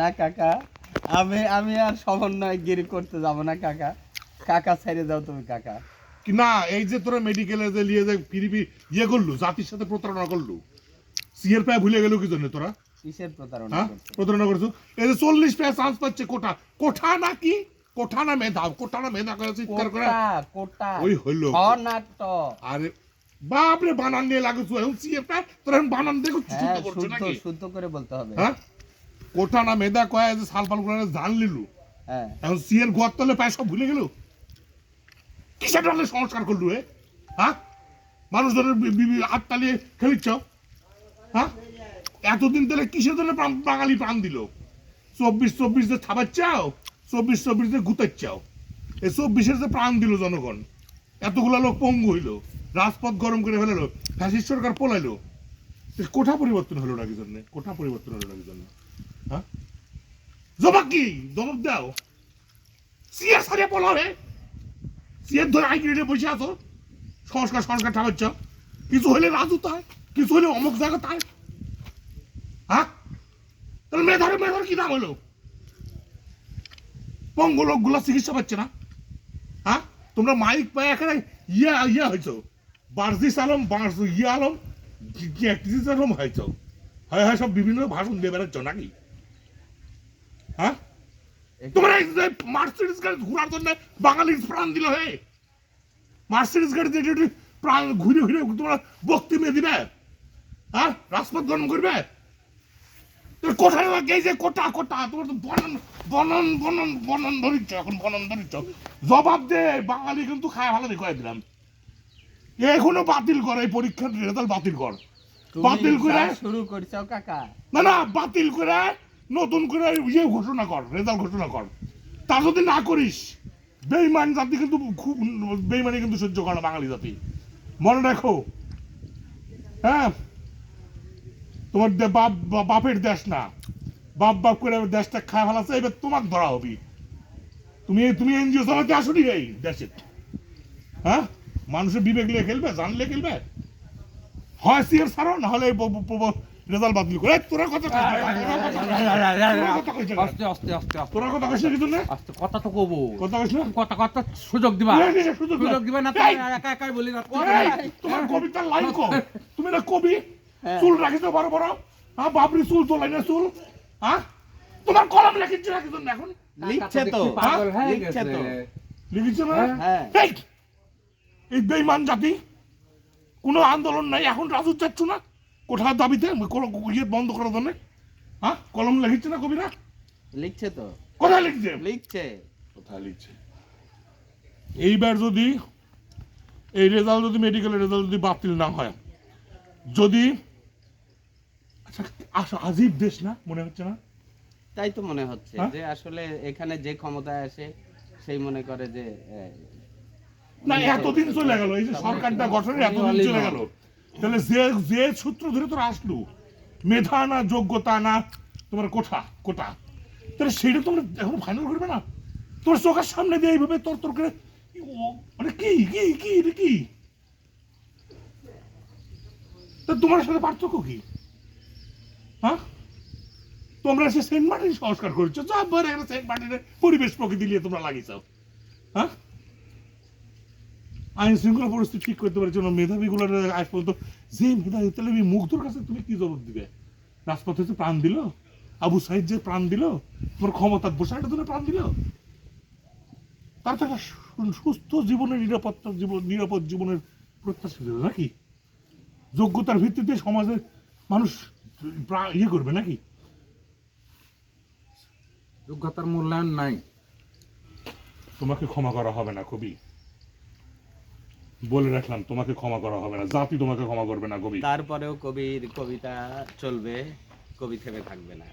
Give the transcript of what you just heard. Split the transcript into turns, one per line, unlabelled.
না কাকা। আমি আমি আর সমন্বয় গিরি করতে যাব না কাকা। কাকা ছেড়ে যাও তুমি কাকা।
না এই যে তোরা মেডিকেলে যে নিয়ে যে ইয়ে করলু জাতির সাথে প্রতারণা করলু। পায়ে ভুলে গেল কি জন্য তোরা?
কিসের প্রতারণা
হ্যাঁ? প্রতারণা করছ এই যে চল্লিশ পায়ে চান্স পাচ্ছে কোঠা কোঠা না কি? কোঠা না মেধা? কোঠা না মেধা করে চিৎকার করে?
কোটা কোটা।
ওই হইল। আরে বাপরে বানান নিয়ে লাগুছো। এখন পায়ে তোরা বানান দেখো
হ্যাঁ
করছ
শুদ্ধ
নাকি?
শুদ্ধ করে বলতে হবে।
হ্যাঁ? কোঠা না মেধা কয় যে সাল পাল করে জান লিলু
হ্যাঁ।
এখন সিয়ের গোয়ার তলে পায়ে সব ভুলে গেল? কিসের জন্য সংস্কার করলু এ? হ্যাঁ? মানুষজনের তালিয়ে খেলিচ্ছ? হ্যাঁ? এতদিন ধরে কিসের জন্য বাঙালি প্রাণ দিল? চব্বিশ চব্বিশ যে থাবাচ্ছাও চব্বিশ চব্বিশ যে গুতাচ্ছাও এই চব্বিশের যে প্রাণ দিল জনগণ এতগুলা লোক পঙ্গু হইল রাজপথ গরম করে ফেলালো ফ্যাসিস্ট সরকার পলাইলো। কোঠা পরিবর্তন হলো নাকি জন্য? কোঠা পরিবর্তন হলো নাকি জন্য? হ্যাঁ জবাব কি? জবাব দাও। সিএস হারিয়ে পলাবে সিএস ধরে আই গ্রেডে বসে আছো। সংস্কার সংস্কার ঠাকুরছ কিছু হলে রাজু তাই কিছু হলে অমুক জায়গা তাই হ্যাঁ তাহলে মেধারে মেধার কি দাম হলো? পঙ্গ লোকগুলো চিকিৎসা পাচ্ছে না। হ্যাঁ তোমরা মাইক পায় এখানে ইয়া ইয়া হয়েছো বার্জিস আলম বার্জ ইয়া আলম আলম হয়েছো হয় হয়, সব বিভিন্ন ভাষণ দিয়ে বেড়াচ্ছ নাকি? হ্যাঁ? তোমরা মার্সিডিস গাড়ি ঘোরার জন্য বাঙালির প্রাণ দিল হে। মার্সিডিস গাড়ি দিয়ে প্রাণ ঘুরে ঘুরে তোমরা বক্তি মেয়ে দিবে হ্যাঁ? রাজপথ গরম করবে। কোথায় যে কোটা কোটা তোমার তো বনন বনন বনন বনন ধরিচ্ছ এখন বনন ধরিচ্ছ। জবাব দে বাঙালি কিন্তু খায় ভালো করে দিলাম। এখনও বাতিল কর এই পরীক্ষার রেজাল্ট বাতিল কর। বাতিল করে
শুরু করছ কাকা।
না না বাতিল করে নতুন করে ইয়ে ঘোষণা কর রেজাল্ট ঘোষণা কর। তা যদি না করিস বেইমান জাতি কিন্তু খুব বেইমানি কিন্তু সহ্য করে না বাঙালি জাতি। মনে রাখো। হ্যাঁ? তোমার বাপ, বাপের দেশ না। বাপ বাপ করে দেশটা খায় ফেলাছে, এবার তোমাকে ধরা হবি। তুমি তুমি এনজিও চালাতে আসনি এই দেশে। হ্যাঁ? মানুষের বিবেক নিয়ে খেলবে, জানলে খেলবে। হয় সিএর ছাড়ো না হলে রেজাল্ট বাতিল করে তোরা কথা
আস্তে আস্তে আস্তে
তোরা কথা কইছিস কিন্তু না
আস্তে কথা তো কবো
কথা কইছিস না
কথা কথা সুযোগ দিবা
সুযোগ
দিবা না তাই একা একাই বলি না
তোমার কবিতার লাইন কো তুমি না কবি
হ্যাঁ।
চুল রাখিস বড় বড় হ্যাঁ বাপরি চুল তোলাই না চুল হ্যাঁ তোমার কলম লিখিস না কিন্তু এখন
লিখছে তো লিখছে তো।
লিখিস না
হ্যাঁ
এই, বেইমান জাতি কোনো আন্দোলন নাই এখন রাজু চাচ্ছ না কোঠার দাবিতে? ইয়ে বন্ধ করার জন্য? হ্যাঁ? কলম লিখিচ্ছে না কবিরা?
লিখছে তো।
কোথায় লিখছে?
লিখছে।
কোথায় লিখছে? এইবার যদি এই রেজাল্ট যদি মেডিকেল রেজাল্ট যদি বাতিল না হয় যদি আচ্ছা আজীব দেশ না মনে হচ্ছে না?
তাই তো মনে হচ্ছে
হ্যাঁ?
যে আসলে এখানে যে ক্ষমতায় আসে সেই মনে করে যে
না এতদিন চলে গেল এই যে সরকারটা গঠনের এতদিন চলে গেল। তাহলে যে যে সূত্র ধরে তোরা আসলো, মেধা না যোগ্যতা না তোমার কোঠা, কোটা, তাহলে সেটা তোমরা এখন ফাইনাল করবে না। তোর চোখের সামনে দিয়ে এইভাবে তোর তোর করে মানে কি কি কি, এটা কি? তা তোমার সাথে পার্থক্য কি? হ্যাঁ? তোমরা সে সেন্ট মার্টিন সংস্কার করছ। যা সেন্ট মার্টিনের পরিবেশ প্রকৃতি নিয়ে তোমরা লাগিয়েছো। হ্যাঁ? আইন শৃঙ্খলা পরিস্থিতি ঠিক করতে পারার জন্য মেধাবীগুলোর আজ পর্যন্ত যে মেধাবী তাহলে এই মুগ্ধর কাছে তুমি কি জবাব দিবে? রাজপথে যে প্রাণ দিল? আবু সাহিদ যে প্রাণ দিল? তোমার ক্ষমতার বসাটা তুমি প্রাণ দিল? তার তো সুস্থ জীবনের নিরাপত্তা জীবন নিরাপদ জীবনের প্রত্যাশা ছিল নাকি? যোগ্যতার ভিত্তিতে সমাজের মানুষ ইয়ে করবে নাকি?
যোগ্যতার মূল্যায়ন নাই।
তোমাকে ক্ষমা করা হবে না কবি। বলে রাখলাম, তোমাকে ক্ষমা করা হবে না। জাতি তোমাকে ক্ষমা করবে না, কবি।
তারপরেও কবির কবিতা চলবে, কবি থেমে থাকবে না।